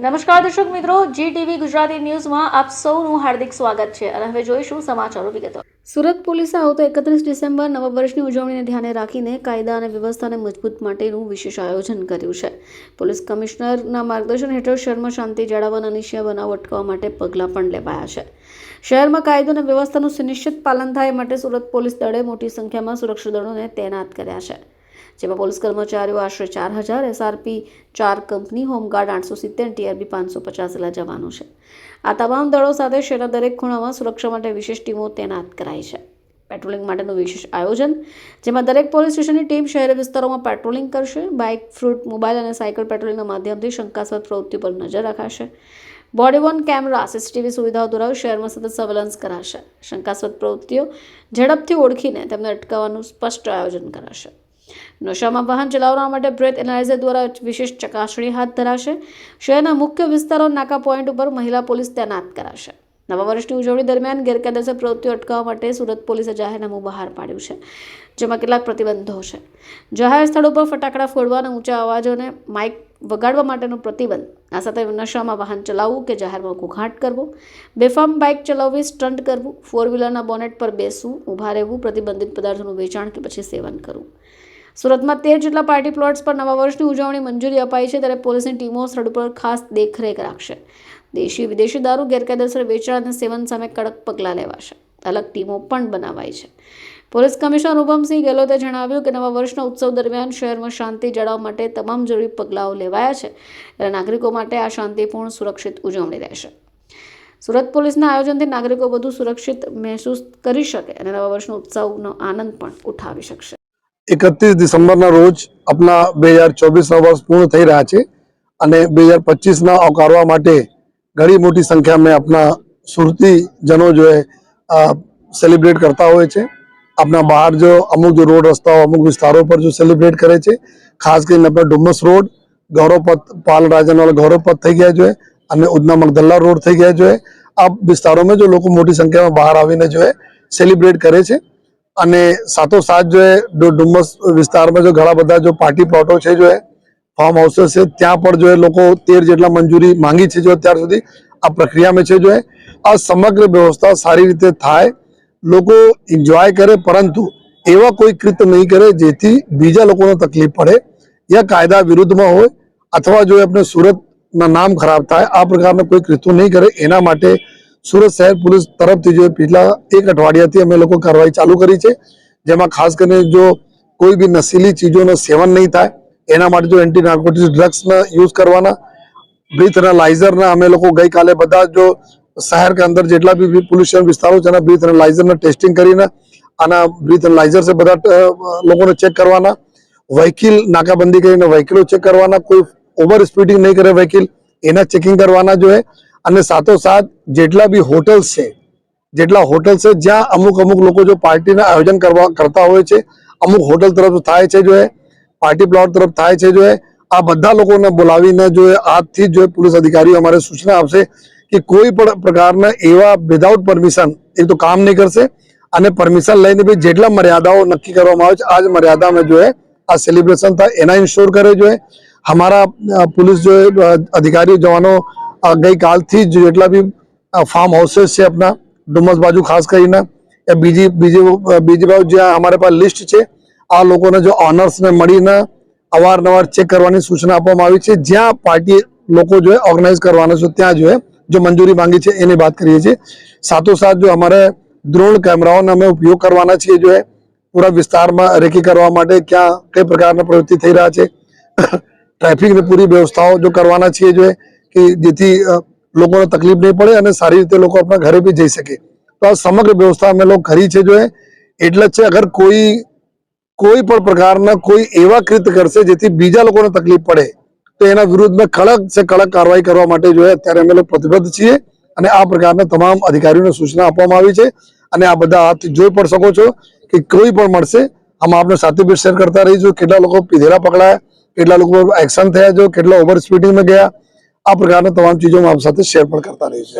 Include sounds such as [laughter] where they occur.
નમસ્કાર દર્શક મિત્રો જી ટીવી ગુજરાતી ન્યૂઝમાં આપ સૌનું હાર્દિક સ્વાગત છે અને હવે જોઈશું સમાચારો વિગતો. સુરત પોલીસે આવતો એકત્રીસ ડિસેમ્બર નવા વર્ષની ઉજવણીને ધ્યાને રાખીને કાયદા અને વ્યવસ્થાને મજબૂત માટેનું વિશેષ આયોજન કર્યું છે. પોલીસ કમિશનરના માર્ગદર્શન હેઠળ શહેરમાં શાંતિ જાળવવા અને અનિશ્ચય બનાવ અટકાવવા માટે પગલાં પણ લેવાયા છે. શહેરમાં કાયદો અને વ્યવસ્થાનું સુનિશ્ચિત પાલન થાય માટે સુરત પોલીસ દળે મોટી સંખ્યામાં સુરક્ષા દળોને તૈનાત કર્યા છે. જેમાં પોલીસ કર્મચારીઓ આશરે ચાર હજાર એસઆરપી ચાર કંપની, હોમગાર્ડ આઠસો સિત્તેર ટીઆરબી પાંચસો પચાસ જેટલા જવાનો છે. આ તમામ દળો સાથે શહેરના દરેક ખૂણામાં સુરક્ષા માટે વિશેષ ટીમો તૈનાત કરાઈ છે. પેટ્રોલિંગ માટેનું વિશેષ આયોજન, જેમાં દરેક પોલીસ સ્ટેશનની ટીમ શહેરી વિસ્તારોમાં પેટ્રોલિંગ કરશે, બાઇક, ફ્રૂટ મોબાઈલ અને સાયકલ પેટ્રોલિંગના માધ્યમથી શંકાસ્પદ પ્રવૃત્તિ પર નજર રખાશે. બોડી વોર્ન કેમેરા, સીસીટીવી સુવિધાઓ દ્વારા શહેરમાં સતત સર્વેલન્સ કરાશે. શંકાસ્પદ પ્રવૃત્તિઓ ઝડપથી ઓળખીને તેમને અટકાવવાનું સ્પષ્ટ આયોજન કરાશે. નશામાં વાહન ચલાવવા માટે બ્રેથ એનાલાઇઝર દ્વારા વિશેષ ચકાસણી હાથ ધરાશે. શહેરના મુખ્ય વિસ્તારો નાકા પોઈન્ટ ઉપર મહિલા પોલીસ તૈનાત કરાશે. નવા વર્ષની ઉજવણી દરમિયાન ગેરકાયદેસર પ્રવૃત્તિઓ અટકાવવા માટે સુરત પોલીસે જાહેરનામું બહાર પાડ્યું છે, જેમાં કેટલાક પ્રતિબંધો છે. જાહેર સ્થળો પર ફટાકડા ફોડવાના ઊંચા અવાજોને માઇક વગાડવા માટેનો પ્રતિબંધ, આ સાથે નશામાં વાહન ચલાવવું કે જાહેરમાં ઘોઘાટ કરવો, બેફામ બાઇક ચલાવવી સ્ટન્ટ કરવું ફોર વ્હીલરના બોનેટ પર બેસવું, ઊભા રહેવું, પ્રતિબંધિત પદાર્થોનું વેચાણ કે પછી સેવન કરવું. સુરતમાં તેર જેટલા પાર્ટી પ્લોટ્સ પર નવા વર્ષની ઉજવણી મંજૂરી અપાઈ છે, ત્યારે પોલીસની ટીમો સ્થળ પર ખાસ દેખરેખ રાખશે. દેશી વિદેશી દારૂ ગેરકાયદેસર વેચાણ અને સેવન સામે કડક પગલાં લેવાશે. અલગ ટીમો પણ બનાવાઈ છે. પોલીસ કમિશનર અનુપમસિંહ ગેહલોતે જણાવ્યું કે નવા વર્ષના ઉત્સવ દરમિયાન શહેરમાં શાંતિ જાળવવા માટે તમામ જરૂરી પગલાઓ લેવાયા છે, ત્યારે નાગરિકો માટે આ શાંતિપૂર્ણ સુરક્ષિત ઉજવણી રહેશે. સુરત પોલીસના આયોજનથી નાગરિકો વધુ સુરક્ષિત મહેસૂસ કરી શકે અને નવા વર્ષનો ઉત્સવનો આનંદ પણ ઉઠાવી શકશે. એકત્રીસ ડિસેમ્બરના રોજ આપણા બે હજાર ચોવીસના વર્ષ પૂર્ણ થઈ રહ્યા છે અને બે હજાર પચીસના આવકારવા માટે ઘણી મોટી સંખ્યામાં આપણા સુરતીજનો જો સેલિબ્રેટ કરતા હોય છે. આપણા બહાર જો અમુક જો રોડ રસ્તાઓ, અમુક વિસ્તારો પર જો સેલિબ્રેટ કરે છે. ખાસ કરીને આપણા ડુમસ રોડ, ગૌરવપથ, પાલ રાજાના ગૌરવપથ થઈ ગયા જોઈએ અને ઉધના મગદલ્લા રોડ થઈ ગયા જોઈએ આ વિસ્તારોમાં જો લોકો મોટી સંખ્યામાં બહાર આવીને જો સેલિબ્રેટ કરે છે. અને સાથોસાથ જો એ ડુ- ડુમસ વિસ્તારમાં જો ઘણા બધા જો પાર્ટી પ્લોટો છે જો એ ફાર્મ હાઉસીસ છે, ત્યાં પણ જો એ લોકો તેર જેટલા મંજૂરી માંગી છે જો અત્યાર સુધી આ પ્રક્રિયામાં છે જો એ. આ સમગ્ર વ્યવસ્થા સારી રીતે થાય, લોકો એન્જોય કરે, પરંતુ એવા કોઈ કૃત્ય નહીં કરે જેથી બીજા લોકોને તકલીફ પડે, યા કાયદા વિરુદ્ધમાં હોય, અથવા જો આપણે સુરતના નામ ખરાબ થાય, આ પ્રકારના કોઈ કૃત્યો નહીં કરે, એના માટે સુરત શહેર પોલીસ તરફથી જો પહેલા એક અઠવાડિયાથી અમે લોકો કાર્યવાહી ચાલુ કરી છે, જેમાં ખાસ કરીને જો કોઈ બી નશીલી ચીજોનું સેવન નહીં થાય, એના માટે જો એન્ટી નાર્કોટિક્સ ડ્રગ્સના યુઝ કરવાના, બ્રીથ એનાલાઇઝરના અમે લોકો ગઈકાલે બધા જો શહેર કે અંદર જેટલા બી પોલ્યુશન વિસ્તારો છે એના બ્રીથ એનાલાઇઝરના ટેસ્ટિંગ કરીને આના બ્રીથ એનાલાઇઝર બધા લોકોને ચેક કરવાના, વ્હીકલ નાકાબંધી કરીને વ્હીકલો ચેક કરવાના, કોઈ ઓવર સ્પીડિંગ નહીં કરે વ્હીકલ, એના ચેકિંગ કરવાના જો હે અને સાથોસાથ જેટલા બી હોટલ્સ છે, જેટલા હોટલ્સ છે, જ્યાં અમુક અમુક લોકો જો પાર્ટીના આયોજન કરવા, કરતા હોય છે, અમુક હોટલ તરફ થાય છે જો પાર્ટી પ્લોટ તરફ થાય છે જો આ બધા લોકોને બોલાવીને જો આજથી જો પોલીસ અધિકારીઓ અમારે સૂચના આપશે કે કોઈ પણ પ્રકારના એવા વિધાઉટ પરમિશન એ તો કામ નહીં કરશે અને પરમિશન લઈને બી જેટલા મર્યાદાઓ નક્કી કરવામાં આવે છે આ જ મર્યાદામાં જો આ સેલિબ્રેશન થાય, એના ઇન્શ્યોર કરે જો અમારા પોલીસ જો અધિકારીઓ, જવાનો ગઈકાલથી જ જેટલા બી ફાર્મ હાઉસીસ છે આપણા ડુમસ બાજુ ખાસ કરીને, એ બીજી બીજી બીજી બાજુ જ્યાં અમારે પાસે લિસ્ટ છે, આ લોકોને જો ઓનર્સને મળીને અવારનવાર ચેક કરવાની સૂચના આપવામાં આવી છે. જ્યાં પાર્ટી લોકો જો ઓર્ગેનાઇઝ કરવાના છે, ત્યાં જોઈએ જો મંજૂરી માંગી છે, એની વાત કરીએ છીએ. સાથોસાથ જો અમારે દ્રોણ કેમેરાઓનો અમે ઉપયોગ કરવાના છીએ, જો પૂરા વિસ્તારમાં રેકી કરવા માટે ક્યાં, કઈ પ્રકારની પ્રવૃત્તિ થઈ રહ્યા છે. [coughs] ટ્રાફિકની પૂરી વ્યવસ્થાઓ જો કરવાના છીએ જોઈએ જેથી લોકોને તકલીફ નહીં પડે અને સારી રીતે લોકો આપણા ઘરે બી જઈ શકે. તો આ સમગ્ર વ્યવસ્થા અમે લોકો કરી છે જોઈએ એટલે જ છે, અગર કોઈ કોઈ પણ પ્રકારના કોઈ એવા કૃત કરશે જેથી બીજા લોકોને તકલીફ પડે, તો એના વિરુદ્ધમાં કડક છે કડક કાર્યવાહી કરવા માટે જોઈએ અત્યારે અમે લોકો પ્રતિબદ્ધ છીએ અને આ પ્રકારના તમામ અધિકારીઓને સૂચના આપવામાં આવી છે. અને આ બધા હાથ જોઈ પણ શકો છો કે કોઈ પણ મળશે. આમ આપણે સાથે બી શેર કરતા રહીશું કેટલા લોકો પીધેલા પકડાયા, કેટલા લોકો એક્શન થયા જો, કેટલા ઓવર સ્પીડિંગમાં ગયા આ પ્રકારના તમામ ચીજો આપ સાથે શેર પણ કરતા રહીશું.